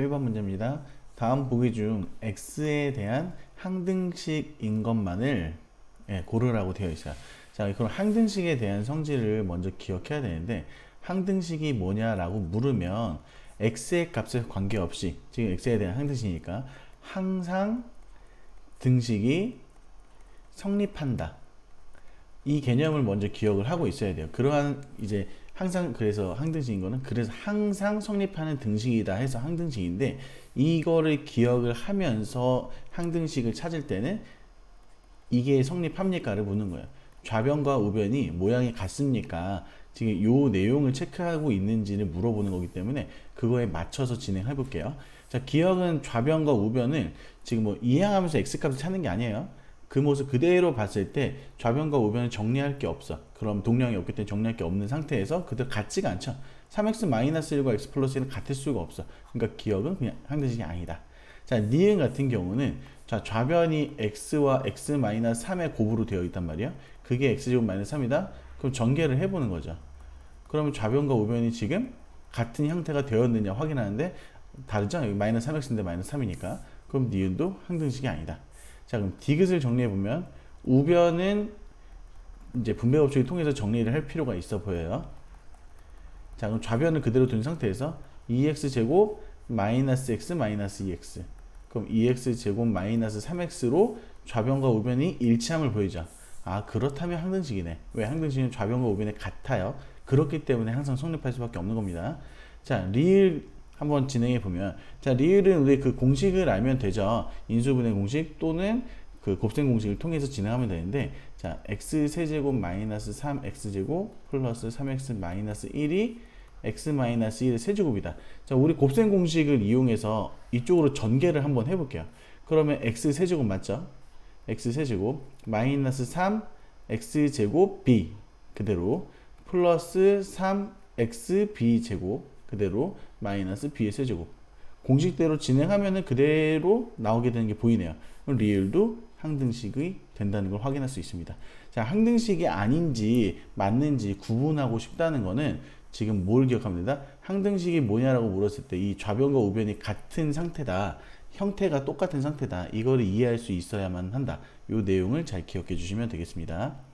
1번 문제입니다. 다음 보기 중 x에 대한 항등식인 것만을 예, 고르라고 되어 있어요. 자, 그럼 항등식에 대한 성질을 먼저 기억해야 되는데 항등식이 뭐냐라고 물으면 x의 값에 관계없이 지금 x에 대한 항등식이니까 항상 등식이 성립한다. 이 개념을 먼저 기억을 하고 있어야 돼요. 그러한 이제 항상 그래서 항등식인 거는 그래서 항상 성립하는 등식이다 해서 항등식인데 이거를 기억을 하면서 항등식을 찾을 때는 이게 성립합니까를 묻는 거예요. 좌변과 우변이 모양이 같습니까? 지금 요 내용을 체크하고 있는지를 물어보는 거기 때문에 그거에 맞춰서 진행해 볼게요. 자, 기억은 좌변과 우변을 지금 뭐 이행하면서 x값을 찾는 게 아니에요. 그 모습 그대로 봤을 때 좌변과 우변을 정리할 게 없어. 그럼 동량이 없기 때문에 정리할 게 없는 상태에서 그대로 같지가 않죠. 3x-1과 x 플러스 1은 같을 수가 없어. 그러니까 기억은 그냥 항등식이 아니다. 자, 니은 같은 경우는 자, 좌변이 x와 x-3의 곱으로 되어 있단 말이야. 그게 x제곱 마이너스 3이다. 그럼 전개를 해보는 거죠. 그러면 좌변과 우변이 지금 같은 형태가 되었느냐 확인하는데 다르죠? 여기 마이너스 3x인데 마이너스 3이니까. 그럼 니은도 항등식이 아니다. 자, 그럼 디귿을 정리해 보면 우변은 이제 분배 법칙을 통해서 정리를 할 필요가 있어 보여요. 자, 그럼 좌변을 그대로 둔 상태에서 2x 제곱 마이너스 x 마이너스 2x. 그럼 2x 제곱 마이너스 3x로 좌변과 우변이 일치함을 보이죠. 아, 그렇다면 항등식이네. 왜 항등식은 좌변과 우변이 같아요. 그렇기 때문에 항상 성립할 수밖에 없는 겁니다. 자, 리을 한번 진행해 보면 자 리을은 우리 그 공식을 알면 되죠. 인수분해 공식 또는 그 곱셈 공식을 통해서 진행하면 되는데 자 x 세제곱 마이너스 3x 제곱 플러스 3x 마이너스 1이 x 마이너스 1의 세제곱이다. 자 우리 곱셈 공식을 이용해서 이쪽으로 전개를 한번 해볼게요. 그러면 x 세제곱 맞죠? x 세제곱 마이너스 3 x 제곱 b 그대로 플러스 3 x b 제곱 그대로 마이너스 b의 세제곱 공식대로 진행하면은 그대로 나오게 되는 게 보이네요. 리을도 항등식이 된다는 걸 확인할 수 있습니다. 자, 항등식이 아닌지 맞는지 구분하고 싶다는 거는 지금 뭘 기억합니다. 항등식이 뭐냐라고 물었을 때 이 좌변과 우변이 같은 상태다. 형태가 똑같은 상태다. 이거를 이해할 수 있어야만 한다. 이 내용을 잘 기억해 주시면 되겠습니다.